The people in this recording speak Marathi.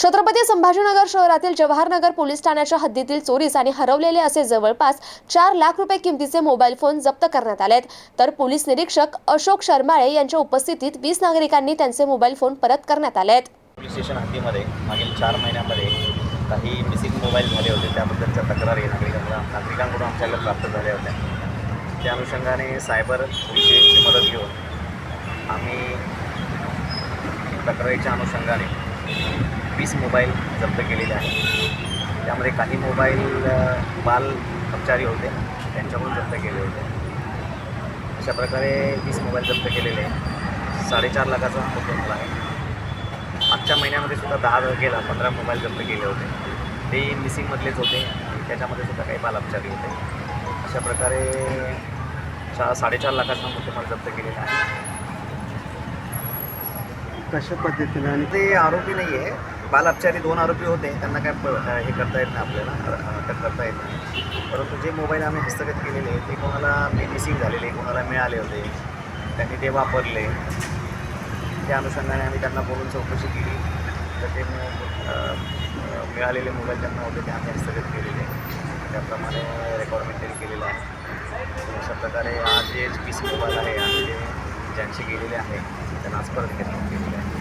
छत्रपती संभाजीनगर शहरातील जवाहरनगर पोलीस ठाण्याच्या हद्दीतील चोरीस आणि हरवलेले असे जवळपास चार लाख रुपये किमतीचे मोबाईल फोन जप्त करण्यात आलेत. तर पोलीस निरीक्षक अशोक शर्माळे यांच्या उपस्थितीत वीस नागरिकांनी त्यांचे मोबाईल फोन परत करण्यात आलेत. पोलीस स्टेशन हद्दीमध्ये मागील चार महिन्यामध्ये काही मिसिंग मोबाईल झाले होते. त्याबद्दलच्या तक्रारी नागरिकांना नागरिकांकडून आमच्याकडे प्राप्त झाल्या होत्या. त्या अनुषंगाने सायबर विषयीची मदत घेऊन आम्ही तक्रारीच्या अनुषंगाने वीस मोबाईल जप्त केलेले आहेत. त्यामध्ये काही मोबाईल बाल अपचारी होते. त्यांच्याकडून जप्त केले होते. अशा प्रकारे वीस मोबाईल जप्त केलेले आहे. साडेचार लाखाचा हा मुद्देमाल आहे मागच्या महिन्यामध्ये सुद्धा दहा गेला पंधरा मोबाईल जप्त केले होते. ते मिसिंगमधलेच होते. आणि त्याच्यामध्ये सुद्धा काही बालापचारी होते. अशा प्रकारे चा साडेचार लाखाचा मुद्देमाल जप्त केलेला. आहे कशा पद्धतीने? आणि ते आरोपी नाही आहे बालापचारी दोन आरोपी होते. त्यांना काय प- हे करता येत नाही आपल्याला. अटक करता येत नाही. परंतु जे मोबाईल आम्ही हस्तगत केलेले ते कोणाला मिसिंग झालेले कोणाला मिळाले होते त्यांनी ते वापरले. त्या अनुषंगाने आम्ही त्यांना बोलून चौकशी केली. तर ते मिळालेले मोबाईल त्यांना होते ते आम्ही हस्तगत केलेले. त्याप्रमाणे रेकॉर्ड मेंटेन केलेलं आहे. अशा प्रकारे आज जे वीस मोबाईल आहे आणि ते ज्यांचे गेलेले आहे त्यांना आज परत घेतले गेलेले आहे.